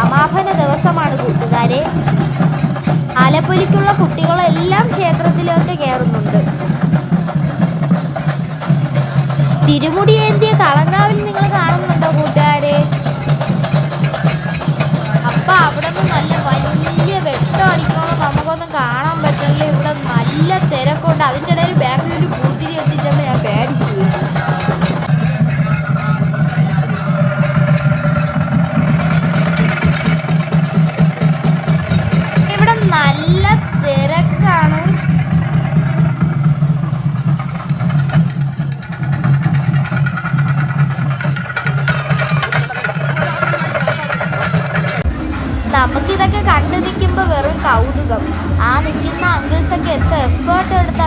സമാപന ദിവസമാണ് കൂട്ടുകാരെ. ആലപ്പുലിക്കുള്ള കുട്ടികളെല്ലാം ക്ഷേത്രത്തിലോട്ട് കയറുന്നുണ്ട്. തിരുമുടിയേന്തിയ കളങ്കാവിൽ നിങ്ങൾ കാണുന്നു കണ്ടു നിൽക്കുമ്പോൾ വെറും കൗതുകം. ആ നിൽക്കുന്ന അങ്കിൾസൊക്കെ എത്ര എഫേർട്ട് എടുത്ത്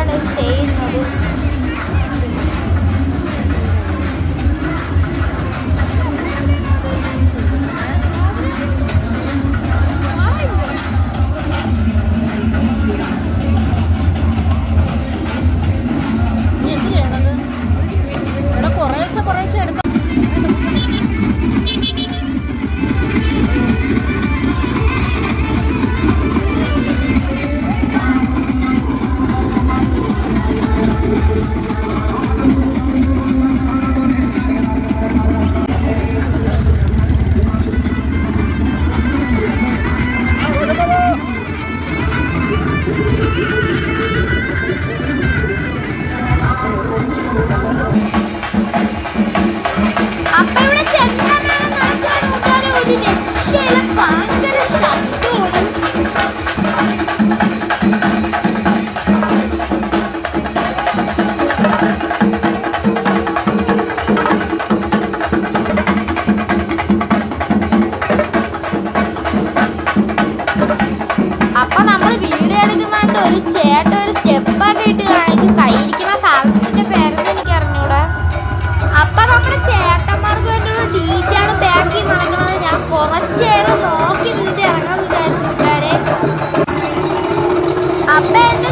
ചേട്ടൻ ഒരു സ്റ്റെപ്പൊക്കെ ഇട്ട് കാണിച്ചു കയ്യിരിക്കുന്ന സാധനത്തിന്റെ പേരെന്ന് എനിക്ക് അറിഞ്ഞൂടെ. അപ്പൊ നമ്മുടെ ചേട്ടന്മാർക്ക് വേണ്ടിയുള്ള ടീച്ചറാണ് ബാക്കി നടക്കുന്നത്. ഞാൻ കുറച്ചേരം നോക്കി നിന്നിട്ട് ഇറങ്ങാൻ വിചാരിച്ചു കൂട്ടുകാരെ. അപ്പൊ എന്റെ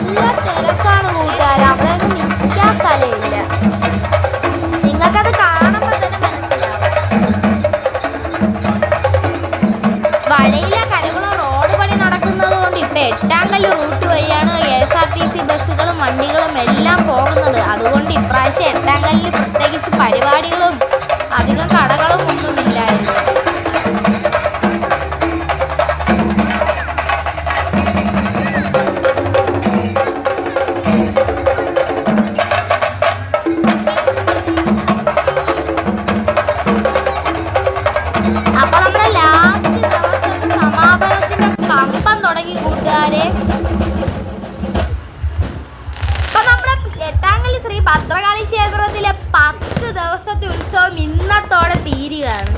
വണ്ടികളും എല്ലാം പോകുന്നത്. അതുകൊണ്ട് ഇപ്രാവശ്യം എട്ടാം കല്ലിൽ പ്രത്യേകിച്ച് പരിപാടികളും അധികം കടകളും ഒന്നും എട്ടാങ്കലി ശ്രീ ഭദ്രകാളി ക്ഷേത്രത്തിലെ പത്ത് ദിവസത്തെ ഉത്സവം ഇന്നത്തോടെ തീരുകയാണ്.